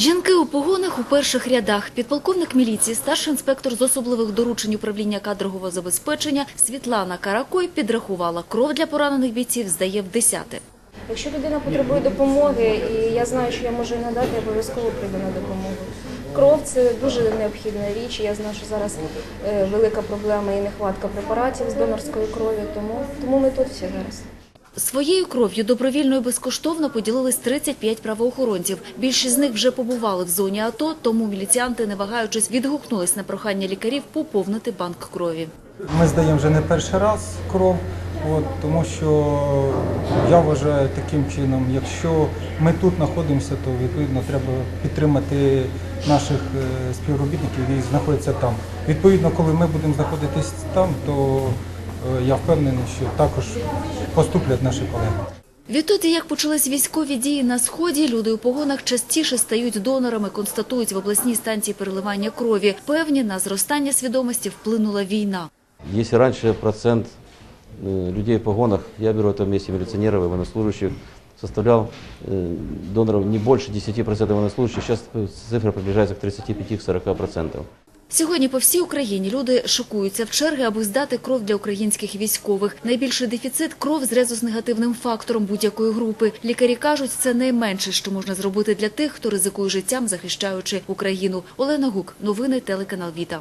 Жінки у погонах у перших рядах. Підполковник міліції, старший інспектор з особливих доручень управління кадрового забезпечення Світлана Каракой підрахувала, кров для поранених бійців здає в десяте. Якщо людина потребує допомоги, і я знаю, що я можу її надати, я обов'язково прийду на допомогу. Кров це дуже необхідна річ. Я знаю, що зараз е, велика проблема і нехватка препаратів з донорської крові, тому, тому ми тут всі зараз. Своєю кров'ю добровільно і безкоштовно поділились 35 правоохоронців. Більшість з них вже побували в зоні АТО, тому міліціянти, не вагаючись, відгукнулись на прохання лікарів поповнити банк крові. Ми здаємо вже не перший раз кров, от, тому що я вважаю таким чином, якщо ми тут знаходимося, то відповідно треба підтримати наших е, співробітників, які знаходяться там. Відповідно, коли ми будемо знаходитись там, то я впевнений, що також поступлять наші колеги. Відтоді, як почались військові дії на сході, люди у погонах частіше стають донорами, констатують в обласній станції переливання крові. Певні на зростання свідомості вплинула війна. Если раньше процент э, людей в погонах, я беру это вместе милиционеров и военнослужащих, составлял э, доноров не больше 10% военнослужащих, сейчас цифра приближается к 35-40%. Сьогодні по всій Україні люди шокуються в черги, аби здати кров для українських військових. Найбільший дефіцит – кров з резус-негативним фактором будь-якої групи. Лікарі кажуть, це найменше, що можна зробити для тих, хто ризикує життям, захищаючи Україну. Олена Гук, новини телеканал Віта.